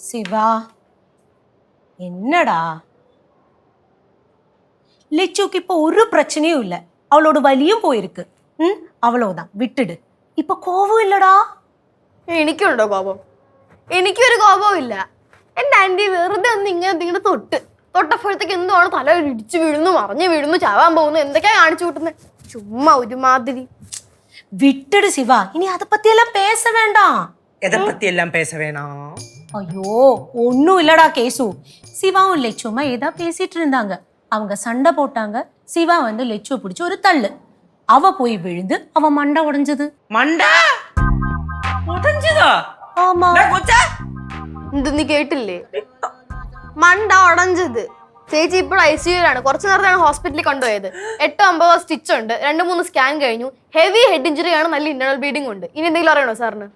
சிவா என்னடா லிச்சுக்கு இப்போ ஒரு பிரச்சனையும் இல்லை அவளோட வலியும் போயிருக்கு ம் அவ்வளவுதான் விட்டுடு இப்போ கோவம் இல்லடா എനിക്കുണ്ടോ കോപം എനിക്കൊരു കോപവും ഇല്ല എൻ്റെ ആൻറ്റി വെറുതെ ഒന്ന് ഇങ്ങനെ ഇങ്ങനെ തൊട്ട് തൊട്ടപ്പോഴത്തേക്ക് എന്തുവാണ് തല ഇടിച്ചു വീഴുന്നു മറിഞ്ഞു വീഴുന്നു ചാവാൻ പോകുന്നു എന്തൊക്കെയാ കാണിച്ചു കൂട്ടുന്നത് ചുമ്മാ ഒരുമാതിരി விட்டுடு சிவா இனி அதை பத்தியெல்லாம் பேச வேண்டாம் எதை பத்தி எல்லாம் பேச வேணாம் ஐயோ ஒன்றும் இல்லடா கேசு சிவாவும் லெச்சுமா ஏதா பேசிட்டு இருந்தாங்க அவங்க சண்டை போட்டாங்க சிவா வந்து லெச்சுவை பிடிச்சி ஒரு தள்ளு அவ போய் விழுந்து அவ மண்டை உடைஞ்சது மண்டா உடஞ்சுதா ஆமா கொச்சா എന്ത് നീ കേട്ടില്ലേ മണ്ട ഉടഞ്ചത്. ചേച്ചി ഇപ്പോഴും ഐ സിയുലാണ് കുറച്ച് നേരത്താണ് ഹോസ്പിറ്റലിൽ കൊണ്ടുപോയത്. എട്ടോ ഒമ്പതോ സ്റ്റിച്ച് ഉണ്ട്. രണ്ട് മൂന്ന് സ്കാൻ കഴിഞ്ഞു. ഹെവി ഹെഡ് ഇഞ്ചുറി ആണ്. നല്ല ഇന്റേണൽ ബ്ലീഡിംഗ് ഉണ്ട്. ഇനി എന്തെങ്കിലും അറിയണോ സാറിന്?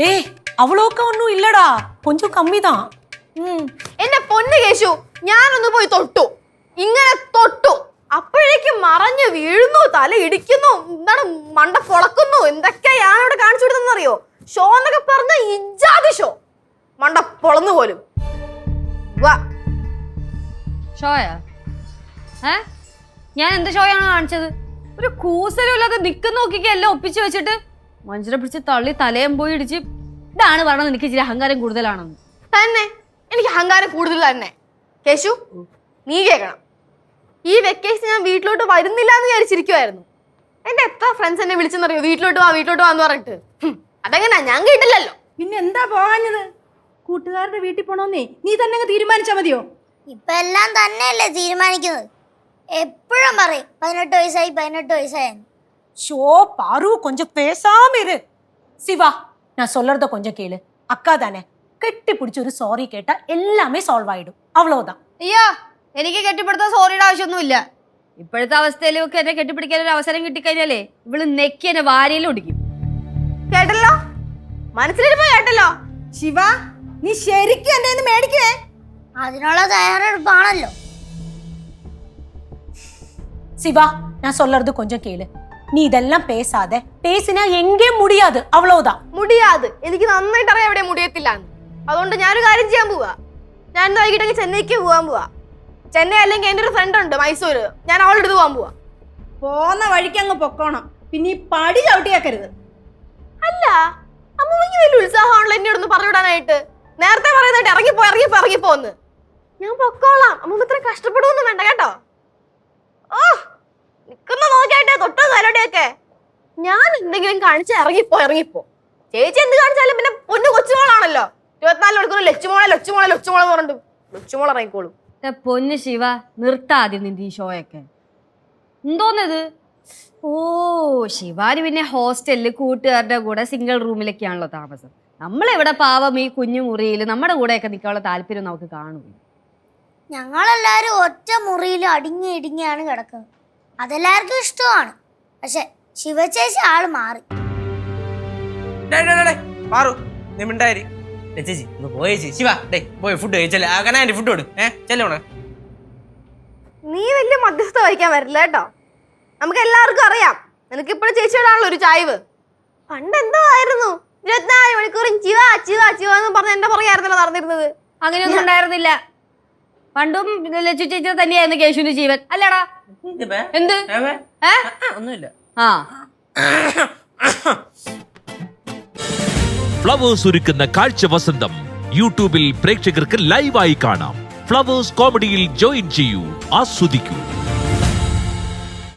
ഡേ അവളൊക്കെ ഒന്നും ഇല്ലടാ. കൊഞ്ചു കമ്മിതാ. എന്നെ പൊന്നു കേശു. ഞാനൊന്ന് പോയി തൊട്ടു. ഇങ്ങനെ തൊട്ടു. അപ്പോഴേക്കും മറഞ്ഞ് വീഴുന്നു തല ഇടിക്കുന്നു എന്താണ് മണ്ട പൊളക്കുന്നു എന്തൊക്കെയാണ് അവിടെ കാണിച്ചു കൊടുത്തെന്നറിയോ ഷോ എന്നൊക്കെ പറഞ്ഞ ഇജാതി ഷോ. മണ്ട പൊളന്നു പോലും. വാ. ഷോയാ? ഏ? ഞാൻ എന്ത് ഷോയാണ് കാണിച്ചത്? ഒരു കൂസലും ഇല്ലാതെ നിക്കുന്ന നോക്കിക്ക് എല്ലാം ഒപ്പിച്ച് വെച്ചിട്ട് മനുഷ്യരെ പിടിച്ച് തള്ളി തലയും പോയി ഇടിച്ച് ഇതാണ് പറഞ്ഞത് എനിക്ക് ഇച്ചിരി അഹങ്കാരം കൂടുതലാണെന്ന്. തന്നെ. എനിക്ക് അഹങ്കാരം കൂടുതൽ തന്നെ. കേശു നീ കേൾക്കണം. ഈ വെക്കേഷൻ ഞാൻ വീട്ടിലോട്ട് വരുന്നില്ല എന്ന് വിചാരിച്ചിരിക്കുമായിരുന്നു എന്റെ എത്ര ഫ്രണ്ട്സ് എന്നെ വിളിച്ചെന്നറിയോ? വീട്ടിലോട്ട് വാ വീട്ടിലോട്ട് വാന്ന് പറഞ്ഞിട്ട്. അതെങ്ങനെയാ ഞാൻ കേട്ടില്ലല്ലോ. പിന്നെ എന്താ പോകാഞ്ഞത്? കൂട്ടുകാരുടെ വീട്ടിൽ പോണോന്നേ നീ തന്നെ അങ്ങ് തീരുമാനിച്ചാ മതിയോ ഇപ്പൊ എല്ലാം തന്നെയല്ലേ തീരുമാനിക്കുന്നത് എപ്പോഴും പറയും പതിനെട്ട് വയസ്സായി പതിനെട്ട് വയസ്സായി ஷோ பாரு கொஞ்சம் பேசாம இரு சிவா நான் சொல்றத கொஞ்சம் கேளு அக்கா தானே கெட்டி பிடிச்சி ஒரு சாரி கேட்டா எல்லாமே சால்வ் ஆயிடும் அவ்வளவுதான் അയ്യോ എനിക്ക് കെട്ടിപ്പിടുത്താൻ സോറിയുടെ ആവശ്യമൊന്നുമില്ല ഇപ്പോഴത്തെ അവസ്ഥയിൽ ഒക്കെ എന്നെ കെട്ടിപ്പിടിക്കാൻ ഒരു അവസരം കിട്ടിക്കഴിഞ്ഞാലേ ഇവള് നെക്കി എന്നെ വാരിയിൽ ഒടിക്കും കേട്ടല്ലോ മനസ്സിലിരുമ്പോ കേട്ടല്ലോ ശിവ നീ ശരിക്കും എന്റെ കയ്യിന്ന് മേടിക്കുവേ അതിനുള്ള തയ്യാറെടുപ്പാണല്ലോ சிவா நான் சொல்றது கொஞ்சம் கேளு நீ இதெல்லாம் பேசாத பேசினா எங்கேயும் முடியாது அவ்வளவுதான் മുടിയാത് എനിക്ക് നന്നായിട്ട് അറിയാം എവിടെ മുടിയത്തില്ല അതുകൊണ്ട് ഞാനൊരു കാര്യം ചെയ്യാൻ പോവാ ഞാൻ ഇന്ന് വൈകിട്ട് ചെന്നൈക്ക് പോവാൻ പോവാ ചെന്നൈ അല്ലെങ്കിൽ എൻ്റെ ഒരു ഫ്രണ്ട് ഉണ്ട് മൈസൂര് ഞാൻ അവളുടെ അടുത്ത് പോകാൻ പോവാ പോന്ന വഴിക്ക് അങ്ങ് പൊക്കോണം പിന്നെ ഈ പടി ചവിട്ടിയാക്കരുത് അല്ല അമ്മൂമ്മക്ക് വലിയ ഉത്സാഹമാണല്ലോ എന്നോട് ഒന്ന് പറഞ്ഞുവിടാനായിട്ട് നേരത്തെ പറയുന്നതായിട്ട് ഇറങ്ങിപ്പോ ഇറങ്ങിപ്പോ ഇറങ്ങിപ്പോന്ന് ഞാൻ പൊക്കോളാം. അമ്മ ഇത്ര കഷ്ടപ്പെടുവൊന്നും വേണ്ട കേട്ടോ? ഓ നിക്കുന്ന നോക്കിയായിട്ടേ തൊട്ട് തലോടെയൊക്കെ. ഞാൻ എന്തെങ്കിലും കാണിച്ച് ഇറങ്ങിപ്പോ ഇറങ്ങിപ്പോ ചേച്ചി എന്ത് കാണിച്ചാലും പിന്നെ പൊന്നു കൊച്ചുമോളാണല്ലോ. ഇരുപത്തിനാല് മണിക്കൂർ ലച്ചുമോളെ ലച്ചുമോളെ ലച്ചുമോളെ പറഞ്ഞു ലച്ചുമോൾ ഇറങ്ങിക്കോളും. പൊന്ന് ശിവ നിർത്താദ്യം നിന്റെ ഈ ഷോയൊക്കെ. എന്തോന്നത്? ഓ ശിവാന് പിന്നെ ഹോസ്റ്റലിൽ കൂട്ടുകാരുടെ കൂടെ സിംഗിൾ റൂമിലൊക്കെയാണല്ലോ താമസം. നമ്മളിവിടെ പാവം ഈ കുഞ്ഞു മുറിയിൽ നമ്മുടെ കൂടെയൊക്കെ നിൽക്കാനുള്ള താല്പര്യം നമുക്ക് കാണും. ഞങ്ങളെല്ലാരും ഒറ്റ മുറിയിൽ അടിങ്ങി ഇടിങ്ങിയാണ് കിടക്കുന്നത്. അതെല്ലാവർക്കും ഇഷ്ടമാണ്. പക്ഷെ ശിവചേച്ചി ആൾ മാറി. നീ മിണ്ടായിരി ചേച്ചി ഒന്ന് പോയേ ചേച്ചി. ശിവ ഡേ പോയി ഫുഡ് കഴിച്ചല്ലേ ആ കനാന്റെ ഫുഡ് കൊടു. ഏ ചെല്ലോണേ നീ വലിയ മധ്യസ്ഥ വഹിക്കാൻ വരില്ല കേട്ടോ. നമുക്ക് എല്ലാവർക്കും അറിയാം. നിനക്കിപ്പോഴും ചേച്ചിയോടാണല്ലോ ഒരു ചായ്വ്. പണ്ട് എന്തോ ആയിരുന്നു. ഇരുപത്തിനാല് മണിക്കൂറും ചിവ ചിവ ചിവ എന്ന് പറഞ്ഞ എന്റെ പുറകെയായിരുന്നല്ലോ നടന്നിരുന്നത്. അങ്ങനെയൊന്നും ഉണ്ടായിരുന്നില്ല. പണ്ടും ലച്ചു ചേച്ചി തന്നെയായിരുന്നു കേശുവിന്റെ ജീവൻ. അല്ലടാ. എന്ത്? ഏ? ഒന്നുമില്ല. ആ. ഫ്ലവേഴ്സ് ഒരുക്കുന്ന കാഴ്ച വസന്തം യൂട്യൂബിൽ പ്രേക്ഷകർക്ക് ലൈവായി കാണാം. ഫ്ലവേഴ്സ് കോമഡിയിൽ ജോയിൻ ചെയ്യൂ. ആസ്വദിക്കൂ.